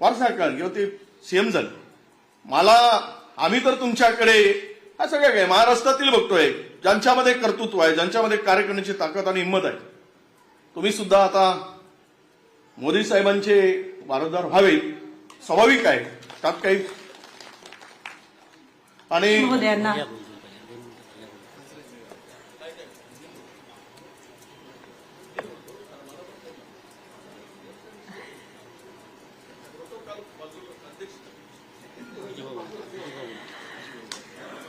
वारसाकाळ किंवा ते सीएम झाले. मला आम्ही तर तुमच्याकडे हा सगळ्या काय महाराष्ट्रातील बघतोय. ज्यांच्यामध्ये कर्तृत्व आहे ज्यांच्यामध्ये कार्य करण्याची ताकद आणि हिंमत आहे. तुम्ही सुद्धा आता मोदी साहेबांचे वारसदार व्हावे स्वाभाविक आहे. त्यात काही आणि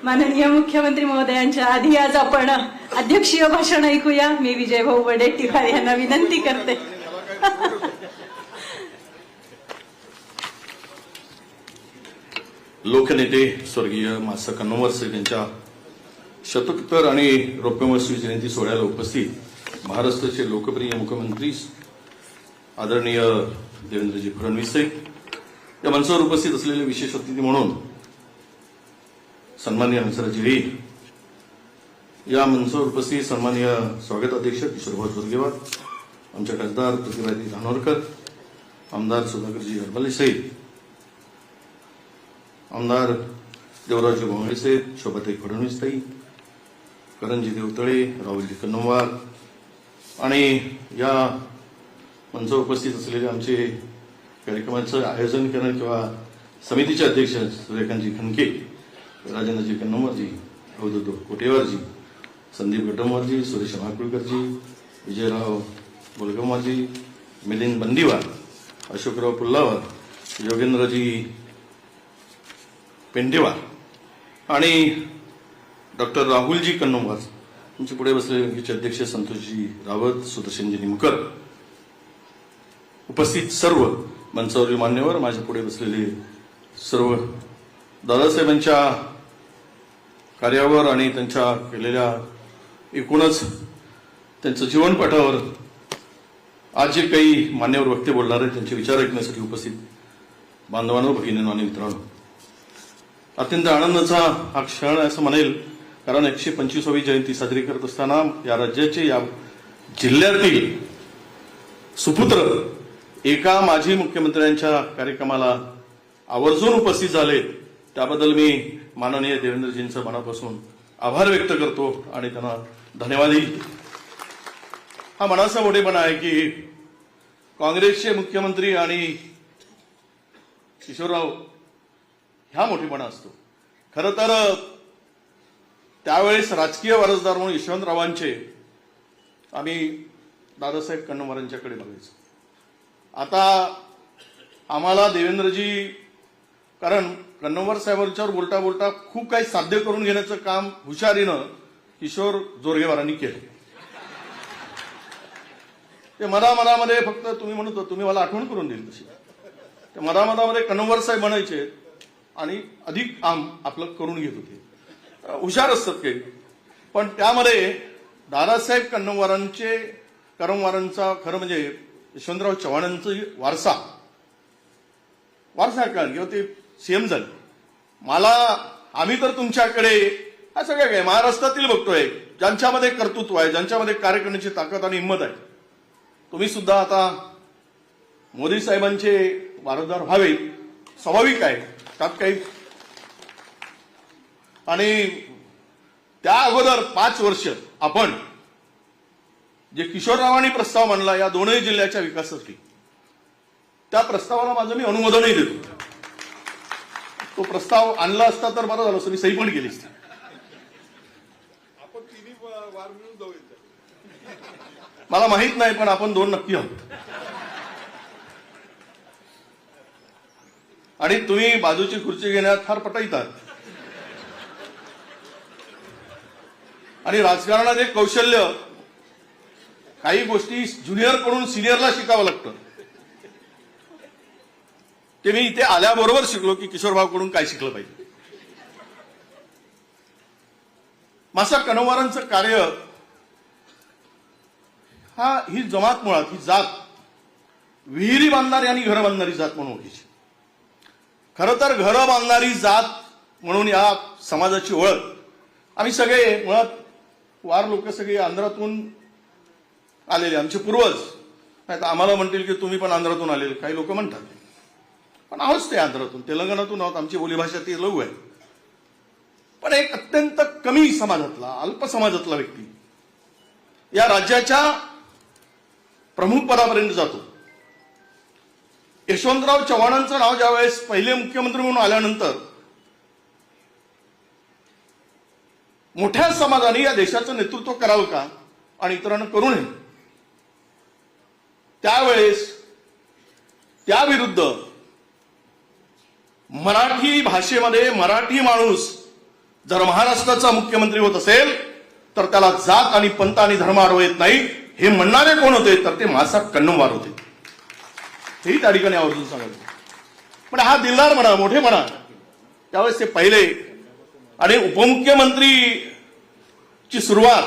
माननीय मुख्यमंत्री महोदयांच्या आधी आज आपण अध्यक्षीय भाषण ऐकूया. मी विजय भाऊ वडेट्टीवार यांना विनंती करते. लोकनेते स्वर्गीय मास्टर कन्नमवार साहेब यांच्या शतकोत्तर आणि रौप्यमहोत्सवी जयंती सोहळ्याला उपस्थित महाराष्ट्राचे लोकप्रिय मुख्यमंत्री आदरणीय देवेंद्रजी फडणवीस साहेब. या मंचावर उपस्थित असलेले विशेष अतिथी म्हणून सन्मान्य हंसराजी या मंचावर उपस्थित सन्मान्य स्वागत अध्यक्ष किशोरभाऊ जोरगेवार आमच्या खासदार प्रतिभाजी धानोरकर आमदार सुधाकरजी हरबले साहेब आमदार देवराजी भोंगळे साहेब शोभाताई फडणवीस ताई करणजी देवतळे राहुलजी कन्नमवार आणि या मंचावर उपस्थित असलेले आमचे कार्यक्रमाचं आयोजन करणं किंवा समितीचे अध्यक्ष सूर्यकांतजी खनके. राजेंद्रजी कन्नमरजी अवधूत कोटेवारजी संदीप गटमवारजी सुरेश माकुळकरजी विजयराव गोलगमवारजी मिलिंद बंदीवार अशोकराव पुल्लावार योगेंद्रजी पेंडेवार आणि डॉक्टर राहुलजी कन्नमवार तुमचे पुढे बसलेले अध्यक्ष संतोषजी रावत सुदर्शनजी निमकर. उपस्थित सर्व मंचावरील मान्यवर माझ्या पुढे बसलेले सर्व दादासाहेबांच्या कार्यावर आणि त्यांच्या केलेल्या एकूणच त्यांचं जीवनपटावर आज जे काही मान्यवर व्यक्ती बोलणार आहेत त्यांचे विचार ऐकण्यासाठी उपस्थित बांधवांनो भगिनींनो आणि मित्रांनो. अत्यंत आनंदाचा हा क्षण असं म्हणेल कारण एकशे पंचवीसावी जयंती साजरी करत असताना या राज्याचे या जिल्ह्यातील सुपुत्र एका माजी मुख्यमंत्र्यांच्या कार्यक्रमाला आवर्जून उपस्थित झाले. त्याबद्दल मी माननीय देवेंद्रजींचं मनापासून आभार व्यक्त करतो आणि त्यांना धन्यवादही. हा मनाचा मोठेपणा आहे की काँग्रेसचे मुख्यमंत्री आणि किशोरराव ह्या मोठेपणा असतो. खरं तर त्यावेळेस राजकीय वारसदार म्हणून यशवंतरावांचे आम्ही दादासाहेब कन्नमवारांच्याकडे बघायचो. आता आम्हाला देवेंद्रजी कारण कन्नवर साहेबांच्यावर बोलता बोलता खूप काही साध्य करून घेण्याचं काम हुशारीनं किशोर जोरगेवारांनी केलं. ते मधा मधामध्ये फक्त तुम्ही म्हणत तुम्ही मला आठवण करून दिली तशी. ते मधा मधामध्ये कन्नवर साहेब म्हणायचे आणि अधिक काम आपलं करून घेत होते. हुशार असतात काही पण त्यामध्ये दादासाहेब कन्नमवारांचे करमवारांचा खरं म्हणजे यशवंतराव चव्हाणांचा वारसा. वारसा कारण किंवा ते सीएम झाले. मला आम्ही तर तुमच्याकडे हा सगळ्या काय महाराष्ट्रातील बघतोय ज्यांच्यामध्ये कर्तृत्व आहे ज्यांच्यामध्ये कार्य करण्याची ताकद आणि हिंमत आहे. तुम्ही सुद्धा आता मोदी साहेबांचे वारसदार व्हावे स्वाभाविक आहे. त्यात काही आणि त्या अगोदर पाच वर्ष आपण जे किशोररावांनी प्रस्ताव मांडला या दोनही जिल्ह्याच्या विकासासाठी त्या प्रस्तावाला माझं मी अनुमोदनही देतो. तो प्रस्ताव आणला असता तर बरं झालं असतं मी सही पण केली असती. मला माहीत नाही पण आपण दोन नक्की आहोत. आणि तुम्ही बाजूची खुर्ची घेण्यात फार पटाईतात. आणि राजकारणात एक कौशल्य काही गोष्टी ज्युनियरकडून सिनियरला शिकावं लागतं. ते मी इथे आल्याबरोबर शिकलो की किशोरभाऊकडून काय शिकलं पाहिजे. मासा कनवारांचं कार्य हा ही जमात मुळात ही जात विहिरी बांधणारी आणि घरं बांधणारी जात म्हणून ओळखीची. खरं तर घरं बांधणारी जात म्हणून या समाजाची ओळख. आम्ही सगळे मुळात वार लोक सगळे आंध्रातून आलेले आमचे पूर्वज. नाही तर आम्हाला म्हणतील की तुम्ही पण आंध्रातून आलेले काही लोक म्हणतात. पण आहोच ते आंध्रातून. तेलंगणातून आहोत आमची बोलीभाषा ती लघु आहे. पण एक अत्यंत कमी समाजातला अल्प समाजातला व्यक्ती या राज्याच्या प्रमुख पदापर्यंत जातो. यशवंतराव चव्हाणांचं नाव ज्यावेळेस पहिले मुख्यमंत्री म्हणून आल्यानंतर मोठ्या समाजाने या देशाचं नेतृत्व करावं का आणि इतरांना करू नये? त्यावेळेस त्याविरुद्ध मराठी भाषेमध्ये मराठी माणूस जर महाराष्ट्राचा मुख्यमंत्री होत असेल तर त्याला जात आणि पंत आणि धर्म आडवं येत नाही. हे म्हणणारे कोण होते? तर ते मासाहेब कन्नमवार होते. हेही त्या ठिकाणी आवर्जून सांगायचं. पण हा दिलदार म्हणा मोठे म्हणा त्यावेळेस ते पहिले आणि उपमुख्यमंत्रीची सुरुवात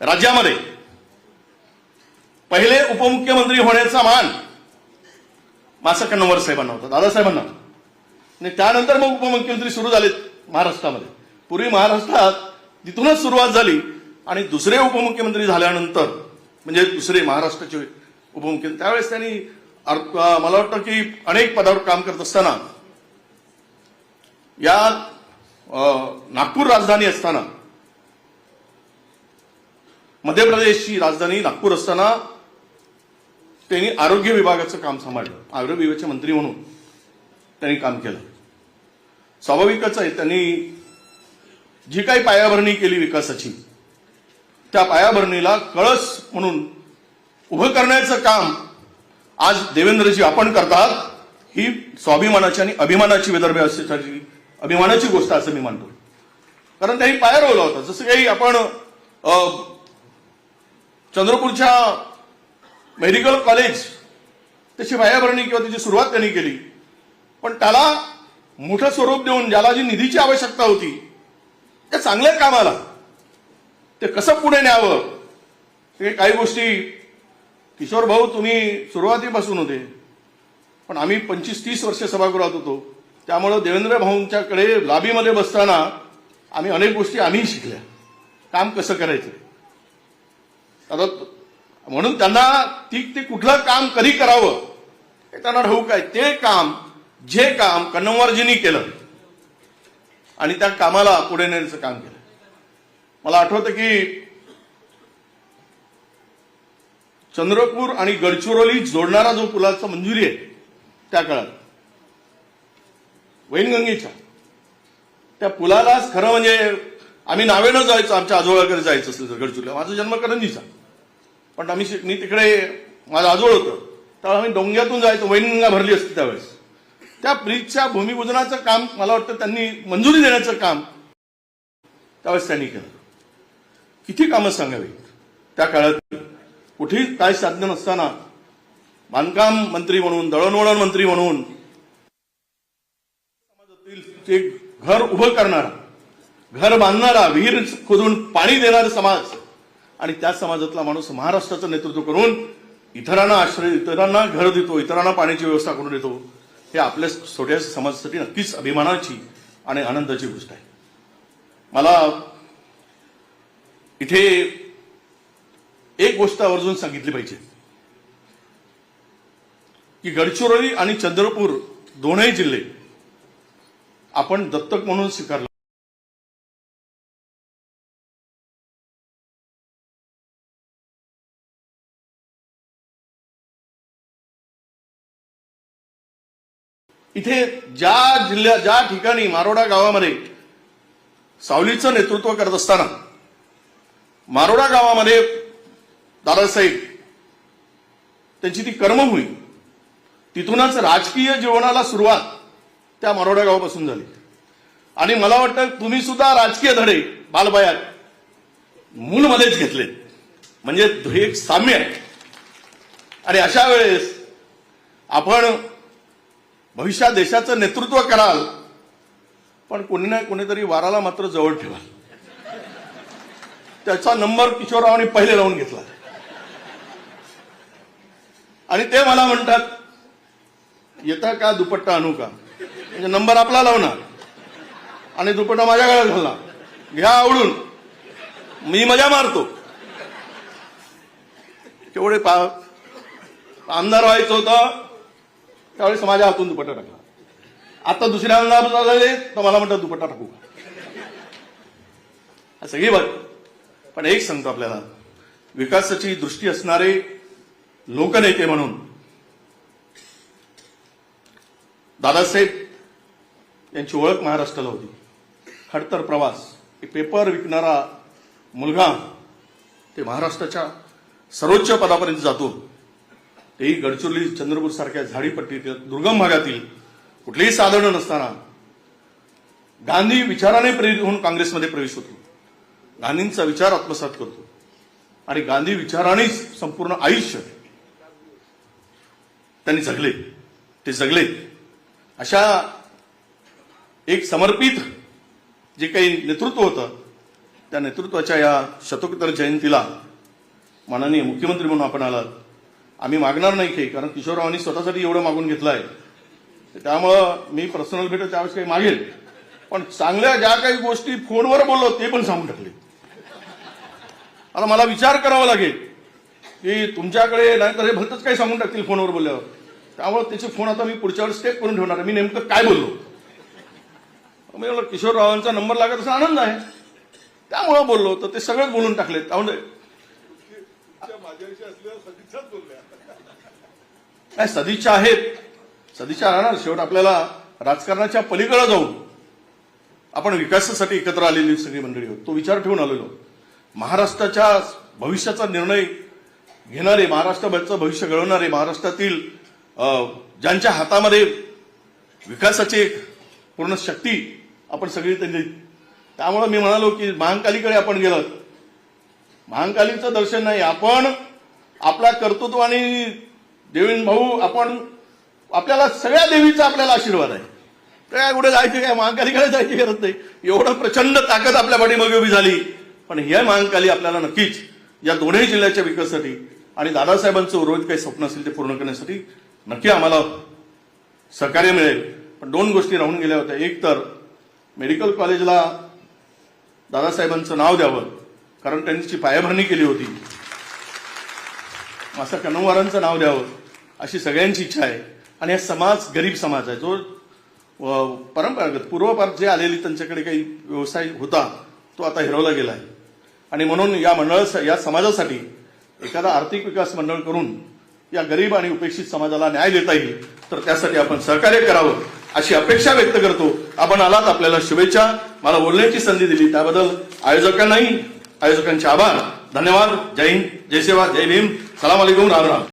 राज्यामध्ये पहिले उपमुख्यमंत्री होण्याचा मान मासा कन्नवर साहेबांना होता दादासाहेबांना आणि त्यानंतर मग उपमुख्यमंत्री सुरू झालेत महाराष्ट्रामध्ये. पूर्वी महाराष्ट्रात तिथूनच सुरुवात झाली आणि दुसरे उपमुख्यमंत्री झाल्यानंतर म्हणजे दुसरे महाराष्ट्राचे उपमुख्यमंत्री त्यावेळेस त्यांनी मला वाटतं की अनेक पदावर काम करत असताना या नागपूर राजधानी असताना मध्य प्रदेशची राजधानी नागपूर असताना त्यांनी आरोग्य विभागाचं काम सांभाळलं. आरोग्य विभागाचे मंत्री म्हणून त्यांनी काम केलं. स्वाभाविकच आहे त्यांनी जी काही पायाभरणी केली विकासाची त्या पायाभरणीला कळस म्हणून उभं करण्याचं काम आज देवेंद्रजी आपण करतात ही स्वाभिमानाची आणि अभिमानाची विदर्भ असण्याची अभिमानाची गोष्ट असं मी मानतो. कारण त्यांनी पाया रोवला होता. जसं काही आपण चंद्रपूरच्या मेडिकल कॉलेज. त्याची पायाभरणी किंवा त्याची सुरुवात त्यांनी केली. पण त्याला मोठं स्वरूप देऊन ज्याला जी निधीची आवश्यकता होती त्या चांगल्या कामाला ते कसं पुढे न्यावं ते काही गोष्टी किशोर भाऊ तुम्ही सुरुवातीपासून होते. पण आम्ही पंचवीस तीस वर्ष सभागृहात होतो. त्यामुळं देवेंद्र भाऊंच्याकडे लाबीमध्ये बसताना आम्ही अनेक गोष्टी आम्ही शिकल्या. काम कसं करायचं? आता म्हणून त्यांना ती ते कुठलं काम कधी करावं हे त्यांना ठाऊक आहे. ते काम जे काम कन्नमवारजींनी केलं आणि त्या कामाला पुढे नेण्याचं काम केलं. मला आठवतं की चंद्रपूर आणि गडचिरोली जोडणारा जो पुलाचा मंजुरी आहे त्या काळात वैनगंगेच्या त्या पुलालाच खरं म्हणजे आम्ही नावेनं जायचो आमच्या आजोळाकडे जायचं असेल तर गडचिरोलीला माझा जन्म करंजीचा. पण आम्ही मी तिकडे माझं आजोळ होतं. त्यावेळेस आम्ही डोंग्यातून जायचो वैनगंगा भरली असते त्यावेळेस. त्या ब्रिजच्या भूमिपूजनाचं काम मला वाटतं त्यांनी मंजुरी देण्याचं काम त्यावेळेस त्यांनी केलं. किती कामं सांगावीत? त्या काळात कुठेही काय साध्य नसताना बांधकाम मंत्री म्हणून दळणवळण मंत्री म्हणून समाजातील ते घर उभं करणारा घर बांधणारा विहीर खोदून पाणी देणारा समाज आणि त्या समाजातला माणूस महाराष्ट्राचं नेतृत्व करून इतरांना आश्रय इतरांना घर देतो इतरांना पाण्याची व्यवस्था करून देतो हे आपल्या छोट्या समाजासाठी नक्कीच अभिमानाची आणि आनंदाची गोष्ट आहे. मला इथे एक गोष्ट आवर्जून सांगितली पाहिजे. की गडचिरोली आणि चंद्रपूर दोनही जिल्हे आपण दत्तक म्हणून स्वीकारला. इथे ज्या जिल्ह्या ज्या ठिकाणी मारोडा गावामध्ये सावलीचं नेतृत्व करत असताना मारोडा गावामध्ये दादासाहेब त्यांची ती कर्मभूमी तिथूनच राजकीय जीवनाला सुरुवात त्या मारोडा गावापासून झाली. आणि मला वाटतं तुम्ही सुद्धा राजकीय धडे बालबायात मूलमध्येच घेतले. म्हणजे हे एक साम्य आहे. आणि अशा वेळेस आपण भविष्यात देशाचं नेतृत्व कराल पण कोणी ना कोणीतरी वाराला मात्र जवळ ठेवाल. त्याचा नंबर किशोररावांनी पहिले लावून घेतला. आणि ते मला म्हणतात येता का दुपट्टा आणू का? म्हणजे नंबर आपला लावणार. आणि दुपट्टा माझ्या गळ्यात घालणार. घ्या आवडून मी मजा मारतो. केवढे पा आमदार व्हायचं होतं त्यावेळेस माझ्या हातून दुपट्टा टाकला. आता दुसऱ्यांना तर मला म्हणतात दुपट्टा टाकू का? सगळी बात. पण एक सांगतो आपल्याला विकासाची दृष्टी असणारे लोकनेते म्हणून दादासाहेब यांची ओळख महाराष्ट्राला होती. खडतर प्रवास हे पेपर विकणारा मुलगा ते महाराष्ट्राच्या सर्वोच्च पदापर्यंत जातो. तेही गडचिरोली चंद्रपूर सारख्या झाडीपट्टीतील दुर्गम भागातील कुठलीही साधनं नसताना गांधी विचाराने प्रेरित होऊन काँग्रेसमध्ये प्रवेश होतो. गांधींचा विचार आत्मसात करतो. आणि गांधी विचारानेच संपूर्ण आयुष्य त्यांनी जगले. ते जगले. अशा एक समर्पित जे काही नेतृत्व होतं त्या नेतृत्वाच्या या शतकोत्तर जयंतीला माननीय मुख्यमंत्री म्हणून आपण आलात. आम्ही मागणार नाही काही कारण किशोररावांनी स्वतःसाठी एवढं मागून घेतलं आहे त्यामुळं मी पर्सनल भेट त्यावेळेस काही मागेल. पण चांगल्या ज्या काही गोष्टी फोनवर बोललो ते पण सांगून टाकले. आता मला विचार करावा लागेल की तुमच्याकडे नाहीतर हे भलतच काही सांगून टाकतील फोनवर बोलल्यावर. त्यामुळे त्याचे फोन आता मी पुढच्या वेळेस स्टेप करून ठेवणार आहे. मी नेमकं काय बोललो? मी म्हणलं किशोररावांचा नंबर लागत असा आनंद आहे. त्यामुळं बोललो तर ते सगळेच बोलून टाकले त्यामुळे माझ्याविषयी असलेल्या सदिच्छाच बोलल्या. काय सदिच्छा आहेत. सदिच्छा राहणार. शेवट आपल्याला राजकारणाच्या पलीकडे जाऊन आपण विकासासाठी एकत्र आलेली सगळी मंडळी आहोत. तो विचार ठेवून आलेलो महाराष्ट्राच्या भविष्याचा निर्णय घेणारे महाराष्ट्राचं भविष्य घडवणारे महाराष्ट्रातील ज्यांच्या हातामध्ये विकासाची एक पूर्ण शक्ती आपण सगळी त्यांनी त्यामुळे मी म्हणालो की महांकालीकडे आपण गेलं. महांकालीचं दर्शन नाही. आपण आपला कर्तृत्व आणि देवीन भाऊ आपण आपल्याला सगळ्या देवीचा आपल्याला आशीर्वाद आहे. काय कुठे जायची काय महाकालीकडे जायची गरज नाही. एवढं प्रचंड ताकद आपल्या पाठीमागे उभी झाली. पण ह्या महाकाली आपल्याला नक्कीच या दोन्ही जिल्ह्याच्या विकासासाठी आणि दादासाहेबांचं उर्वरित काही स्वप्न असेल ते पूर्ण करण्यासाठी नक्की आम्हाला सहकार्य मिळेल. पण दोन गोष्टी राहून गेल्या होत्या. एक तर मेडिकल कॉलेजला दादासाहेबांचं नाव द्यावं कारण त्यांची पायाभरणी केली होती. असं कनवारांचं नाव द्यावं. अशी सगळ्यांची इच्छा आहे. आणि हा समाज गरीब समाज आहे. जो परंपरागत पूर्वपार जे आलेली त्यांच्याकडे काही व्यवसाय होता तो आता हिरवला गेला आहे. आणि म्हणून या मंडळा या समाजासाठी एखादा आर्थिक विकास मंडळ करून या गरीब आणि उपेक्षित समाजाला न्याय देता येईल तर त्यासाठी आपण सहकार्य करावं अशी अपेक्षा व्यक्त करतो. आपण आलात आपल्याला शुभेच्छा. मला बोलण्याची संधी दिली. त्याबद्दल आयोजकांनाही आयोजकांचे आभार. धन्यवाद. जय हिंद. जय सेवा. जय भीम. सलाम अलिकुम. राम राम.